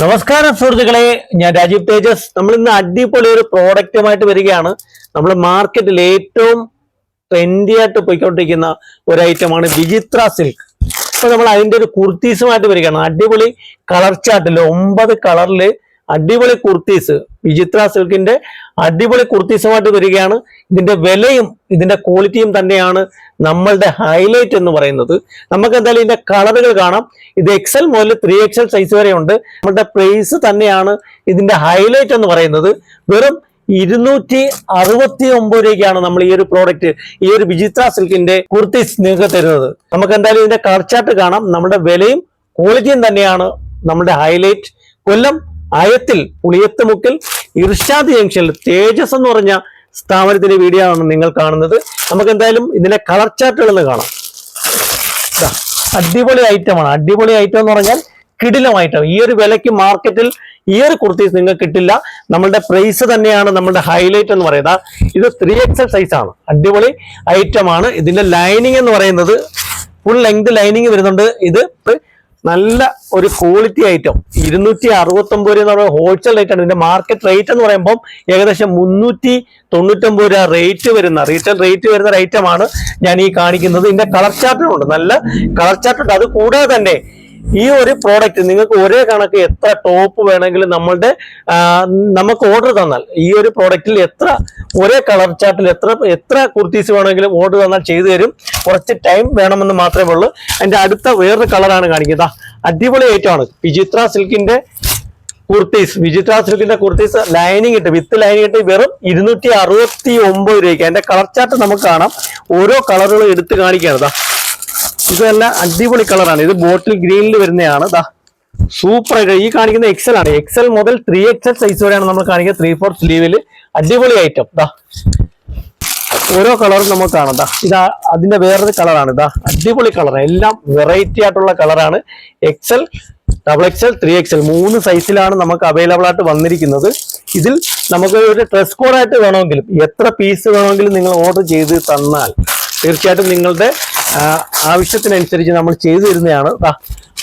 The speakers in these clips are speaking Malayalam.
നമസ്കാരം സുഹൃത്തുക്കളെ. ഞാൻ രാജീവ് തേജസ്. നമ്മൾ ഇന്ന് അടിപൊളി ഒരു പ്രോഡക്റ്റുമായിട്ട് വരികയാണ്. നമ്മൾ മാർക്കറ്റിൽ ഏറ്റവും ട്രെൻഡി ആയിട്ട് പോയിക്കൊണ്ടിരിക്കുന്ന ഒരു ഐറ്റമാണ് വിചിത്ര സിൽക്ക്. അപ്പൊ നമ്മൾ അതിന്റെ ഒരു കുർത്തീസുമായിട്ട് വരികയാണ്. അടിപൊളി കളർ ചാർട്ടിൽ ഒമ്പത് കളറിൽ അടിപൊളി കുർത്തീസ്. വിചിത്ര സിൽക്കിന്റെ അടിപൊളി കുർത്തീസുമായിട്ട് വരികയാണ്. ഇതിന്റെ വിലയും ഇതിന്റെ ക്വാളിറ്റിയും തന്നെയാണ് നമ്മളുടെ ഹൈലൈറ്റ് എന്ന് പറയുന്നത്. നമുക്ക് എന്തായാലും ഇതിന്റെ കളറുകൾ കാണാം. ഇത് എക്സൽ മുതൽ ത്രീ എക്സൽ സൈസ് വരെ ഉണ്ട്. നമ്മുടെ പ്രൈസ് തന്നെയാണ് ഇതിന്റെ ഹൈലൈറ്റ് എന്ന് പറയുന്നത്. വെറും ഇരുന്നൂറ്റി അറുപത്തി ഒമ്പത് രൂപയ്ക്കാണ് നമ്മൾ ഈ ഒരു പ്രോഡക്റ്റ് ഈ ഒരു വിചിത്ര സിൽക്കിന്റെ കുർത്തീസ് നിങ്ങൾക്ക് തരുന്നത്. നമുക്ക് എന്തായാലും ഇതിന്റെ കളർ ചാർട്ട് കാണാം. നമ്മുടെ വിലയും ക്വാളിറ്റിയും തന്നെയാണ് നമ്മുടെ ഹൈലൈറ്റ്. കൊല്ലം അയത്തിൽ പുളിയത്ത് മുക്കിൽ ഇർഷാദ് ജംഗ്ഷനിൽ തേജസ് എന്ന് പറഞ്ഞ സ്ഥാപനത്തിന്റെ വീഡിയോ ആണ് നിങ്ങൾ കാണുന്നത്. നമുക്ക് എന്തായാലും ഇതിന്റെ കളർ ചാർട്ടുകൾ ഒന്ന് കാണാം. അടിപൊളി ഐറ്റമാണ് അടിപൊളി ഐറ്റം എന്ന് പറഞ്ഞാൽ കിടിലം ഐറ്റം ഈ ഒരു വിലയ്ക്ക് മാർക്കറ്റിൽ ഈ ഒരു കുർത്തീസ് നിങ്ങൾക്ക് കിട്ടില്ല. നമ്മളുടെ പ്രൈസ് തന്നെയാണ് നമ്മളുടെ ഹൈലൈറ്റ് എന്ന് പറയുന്നത്. ഇത് ത്രീ എക്സൽ സൈസ് ആണ്. അടിപൊളി ഐറ്റം ആണ്. ഇതിന്റെ ലൈനിങ് എന്ന് പറയുന്നത് ഫുൾ ലെങ്ത് ലൈനിങ് വരുന്നുണ്ട്. ഇത് നല്ല ഒരു ക്വാളിറ്റി ഐറ്റം ഇരുന്നൂറ്റി അറുപത്തി ഒമ്പത് രൂപ എന്ന് പറയുന്നത് ഹോൾസെയിൽ റേറ്റ് ആണ്. ഇതിന്റെ മാർക്കറ്റ് റേറ്റ് എന്ന് പറയുമ്പോൾ ഏകദേശം മുന്നൂറ്റി തൊണ്ണൂറ്റൊമ്പത് രൂപ റേറ്റ് വരുന്ന റീറ്റെയിൽ റേറ്റ് വരുന്ന ഒരു ആണ് ഞാൻ ഈ കാണിക്കുന്നത്. ഇതിന്റെ കളർ ചാർട്ടുകളുണ്ട് നല്ല കളർ ചാർട്ടുണ്ട് അത് കൂടാതെ തന്നെ ഈ ഒരു പ്രോഡക്റ്റ് നിങ്ങൾക്ക് ഒരേ കണക്ക് എത്ര ടോപ്പ് വേണമെങ്കിലും നമ്മളുടെ നമുക്ക് ഓർഡർ തന്നാൽ ഈ ഒരു പ്രോഡക്റ്റിൽ എത്ര ഒരേ കളർ ചാർട്ടിൽ എത്ര എത്ര കുർത്തീസ് വേണമെങ്കിലും ഓർഡർ തന്നാൽ ചെയ്തു തരും. കുറച്ച് ടൈം വേണമെന്ന് മാത്രമേ ഉള്ളൂ. അതിന്റെ അടുത്ത വേറൊരു കളറാണ് കാണിക്കുന്നത്. അടിപൊളി ഐറ്റമാണ് വിചിത്ര സിൽക്കിന്റെ കുർത്തീസ്. വിചിത്ര സിൽക്കിന്റെ കുർത്തീസ് ലൈനിങ് ഇട്ട് വിത്ത് ലൈനിങ് ഇട്ട് വെറും ഇരുന്നൂറ്റി അറുപത്തി ഒമ്പത് രൂപയ്ക്ക്. അതിന്റെ കളർ ചാർട്ട് നമുക്ക് കാണാം. ഓരോ കളറുകളും എടുത്ത് കാണിക്കുകയാണ്. ദാ ഇത് നല്ല അടിപൊളി കളറാണ്. ഇത് ബോട്ടിൽ ഗ്രീനിൽ വരുന്നതാണ്. ദാ സൂപ്പർ ഈ കാണിക്കുന്ന എക്സൽ ആണ്. എക്സൽ മുതൽ ത്രീ എക്സൽ സൈസ് വരെയാണ് നമ്മൾ കാണിക്കുന്നത്. ത്രീ ഫോർ സ്ലീവിൽ അടിപൊളി ഐറ്റം ദാ ഓരോ കളറും നമുക്ക് കാണാം. ദാ ഇതാ അതിന്റെ വേറൊരു കളറാണ്. ഇതാ അടിപൊളി കളറാണ് എല്ലാം വെറൈറ്റി ആയിട്ടുള്ള കളറാണ്. XL double XL three XL മൂന്ന് സൈസിലാണ് നമുക്ക് അവൈലബിൾ ആയിട്ട് വന്നിരിക്കുന്നത്. ഇതിൽ നമുക്ക് ഒരു ഡ്രസ് കോഡായിട്ട് വേണമെങ്കിലും എത്ര പീസ് വേണമെങ്കിലും നിങ്ങൾ ഓർഡർ ചെയ്ത് തന്നാൽ തീർച്ചയായിട്ടും നിങ്ങളുടെ ആവശ്യത്തിനനുസരിച്ച് നമ്മൾ ചെയ്തു തരുന്നതാണ്.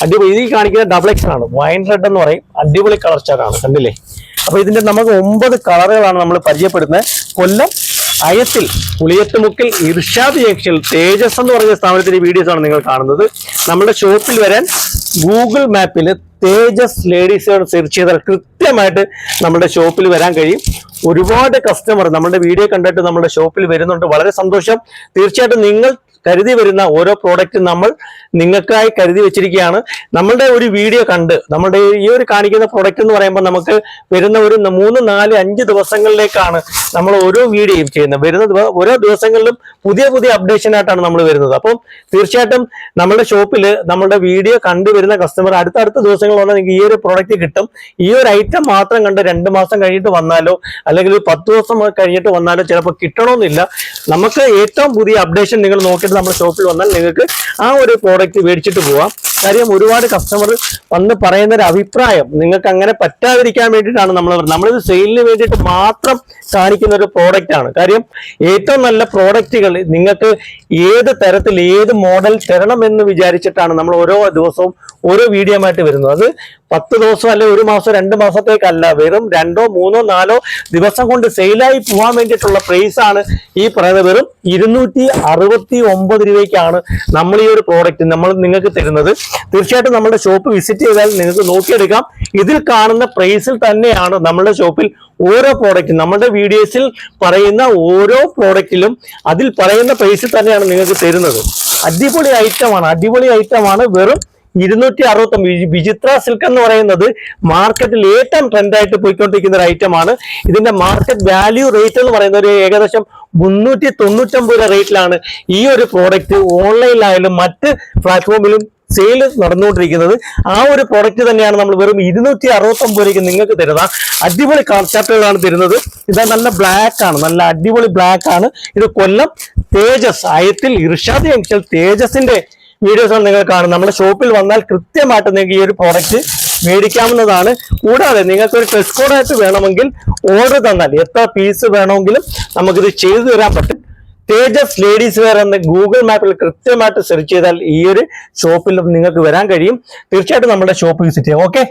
അടിപൊളി. ഇത് ഈ കാണിക്കുന്ന ഡബിൾ എക്സൽ ആണ്. വൈൻ റെഡ് എന്ന് പറയും. അടിപൊളി കളർ ചാർട്ടാണ് കണ്ടില്ലേ? അപ്പൊ ഇതിന്റെ നമുക്ക് ഒമ്പത് കളറുകളാണ് നമ്മൾ പരിചയപ്പെടുന്നത്. കൊല്ലം അയത്തിൽ പുളിയത്തുമുക്കിൽ ഇർഷാദ് ജംഗ്ഷനിൽ തേജസ് എന്ന് പറഞ്ഞ സ്ഥാപനത്തിന്റെ വീഡിയോസ് ആണ് നിങ്ങൾ കാണുന്നത്. നമ്മുടെ ഷോപ്പിൽ വരാൻ ഗൂഗിൾ മാപ്പിൽ തേജസ് ലേഡീസ് സെർച്ച് ചെയ്താൽ കൃത്യമായിട്ട് നമ്മുടെ ഷോപ്പിൽ വരാൻ കഴിയും. ഒരുപാട് കസ്റ്റമർ നമ്മുടെ വീഡിയോ കണ്ടിട്ട് നമ്മുടെ ഷോപ്പിൽ വരുന്നുണ്ട്. വളരെ സന്തോഷം. തീർച്ചയായിട്ടും നിങ്ങൾ കരുതി വരുന്ന ഓരോ പ്രോഡക്റ്റ് നമ്മൾ നിങ്ങൾക്കായി കരുതി വെച്ചിരിക്കുകയാണ്. നമ്മളുടെ ഒരു വീഡിയോ കണ്ട് നമ്മുടെ ഈ ഒരു കാണിക്കുന്ന പ്രോഡക്റ്റ് എന്ന് പറയുമ്പോൾ നമുക്ക് വരുന്ന ഒരു മൂന്ന് നാല് അഞ്ച് ദിവസങ്ങളിലേക്കാണ് നമ്മൾ ഓരോ വീഡിയോയും ചെയ്യുന്നത്. വരുന്ന ഓരോ ദിവസങ്ങളിലും പുതിയ പുതിയ അപ്ഡേഷൻ ആയിട്ടാണ് നമ്മൾ വരുന്നത്. അപ്പം തീർച്ചയായിട്ടും നമ്മുടെ ഷോപ്പിൽ നമ്മളുടെ വീഡിയോ കണ്ടു വരുന്ന കസ്റ്റമർ അടുത്തടുത്ത അടുത്ത ദിവസങ്ങൾ വന്നാൽ നിങ്ങൾക്ക് ഈ ഒരു പ്രോഡക്റ്റ് കിട്ടും. ഈ ഒരു ഐറ്റം മാത്രം കണ്ട് രണ്ട് മാസം കഴിഞ്ഞിട്ട് വന്നാലോ അല്ലെങ്കിൽ പത്ത് ദിവസം കഴിഞ്ഞിട്ട് വന്നാലോ ചിലപ്പോൾ കിട്ടണമെന്നില്ല. നമുക്ക് ഏറ്റവും പുതിയ അപ്ഡേഷൻ നിങ്ങൾ നോക്കിയിട്ട് നമ്മുടെ ഷോപ്പിൽ വന്നാൽ നിങ്ങൾക്ക് ആ ഒരു പ്രോഡക്റ്റ് മേടിച്ചിട്ട് പോവാം. കാര്യം ഒരുപാട് കസ്റ്റമർ വന്ന് പറയുന്ന ഒരു അഭിപ്രായം നിങ്ങൾക്ക് അങ്ങനെ പറ്റാതിരിക്കാൻ വേണ്ടിയിട്ടാണ് നമ്മൾ നമ്മളിത് സെയിലിന് വേണ്ടിയിട്ട് മാത്രം കാണിക്കുന്ന ഒരു പ്രോഡക്റ്റ് ആണ്. കാര്യം ഏറ്റവും നല്ല പ്രോഡക്റ്റുകൾ നിങ്ങൾക്ക് ഏത് തരത്തിൽ ഏത് മോഡൽ തരണമെന്ന് വിചാരിച്ചിട്ടാണ് നമ്മൾ ഓരോ ദിവസവും ഓരോ വീഡിയോ ആയിട്ട് വരുന്നത്. അത് പത്ത് ദിവസം അല്ലെ ഒരു മാസം രണ്ട് മാസത്തേക്കല്ല. വെറും രണ്ടോ മൂന്നോ നാലോ ദിവസം കൊണ്ട് സെയിലായി പോകാൻ വേണ്ടിയിട്ടുള്ള പ്രൈസ് ആണ് ഈ പറയുന്നത്. വെറും ഇരുന്നൂറ്റി അറുപത്തി ഒമ്പത് രൂപയ്ക്കാണ് നമ്മൾ ഈ ഒരു പ്രോഡക്റ്റ് നമ്മൾ നിങ്ങൾക്ക് തരുന്നത്. തീർച്ചയായിട്ടും നമ്മുടെ ഷോപ്പ് വിസിറ്റ് ചെയ്താൽ നിങ്ങൾക്ക് നോക്കിയെടുക്കാം. ഇതിൽ കാണുന്ന പ്രൈസിൽ തന്നെയാണ് നമ്മുടെ ഷോപ്പിൽ ഓരോ പ്രോഡക്റ്റും നമ്മുടെ വീഡിയോസിൽ പറയുന്ന ഓരോ പ്രോഡക്റ്റിലും അതിൽ പറയുന്ന പ്രൈസിൽ തന്നെയാണ് നിങ്ങൾക്ക് തരുന്നത്. അടിപൊളി ഐറ്റമാണ് അടിപൊളി ഐറ്റമാണ് വെറും ഇരുന്നൂറ്റി അറുപത്തൊമ്പത് വിചിത്ര സിൽക്ക് എന്ന് പറയുന്നത് മാർക്കറ്റിൽ ഏറ്റവും ട്രെൻഡായിട്ട് പോയിക്കൊണ്ടിരിക്കുന്ന ഒരു ഐറ്റമാണ് ഇതിന്റെ മാർക്കറ്റ് വാല്യൂ റേറ്റ് എന്ന് പറയുന്ന ഒരു ഏകദേശം മുന്നൂറ്റി തൊണ്ണൂറ്റൊമ്പത് രൂപ റേറ്റിലാണ് ഈ ഒരു പ്രോഡക്റ്റ് ഓൺലൈനിലായാലും മറ്റ് പ്ലാറ്റ്ഫോമിലും സെയിൽ നടന്നുകൊണ്ടിരിക്കുന്നത്. ആ ഒരു പ്രോഡക്റ്റ് തന്നെയാണ് നമ്മൾ വെറും ഇരുന്നൂറ്റി അറുപത്തി ഒമ്പത് രൂപയ്ക്ക് നിങ്ങൾക്ക് തരുന്നത്. അടിപൊളി കാർച്ചാർട്ടുകളാണ് തരുന്നത്. ഇത് നല്ല ബ്ലാക്ക് ആണ്. നല്ല അടിപൊളി ബ്ലാക്ക് ആണ്. ഇത് കൊല്ലം തേജസ് അയത്തിൽ ഇർഷാദ് ജംഗ്ഷൻ തേജസിന്റെ വീഡിയോസ് ആണ് നിങ്ങൾ കാണുന്നത്. നമ്മുടെ ഷോപ്പിൽ വന്നാൽ കൃത്യമായിട്ട് നിങ്ങൾക്ക് ഈ ഒരു പ്രോഡക്റ്റ് മേടിക്കാവുന്നതാണ്. കൂടാതെ നിങ്ങൾക്ക് ഒരു ഡ്രസ് കോഡായിട്ട് വേണമെങ്കിൽ ഓർഡർ തന്നാൽ എത്ര പീസ് വേണമെങ്കിലും നമുക്കിത് ചെയ്തു തരാൻ പറ്റും. തേജസ് ലേഡീസ് വെയർ എന്ന് ഗൂഗിൾ മാപ്പിൽ കൃത്യമായിട്ട് സെർച്ച് ചെയ്താൽ ഈ ഒരു ഷോപ്പിൽ നിങ്ങൾക്ക് വരാൻ കഴിയും. തീർച്ചയായിട്ടും നമ്മുടെ ഷോപ്പ് വിസിറ്റ് ചെയ്യാം. ഓക്കെ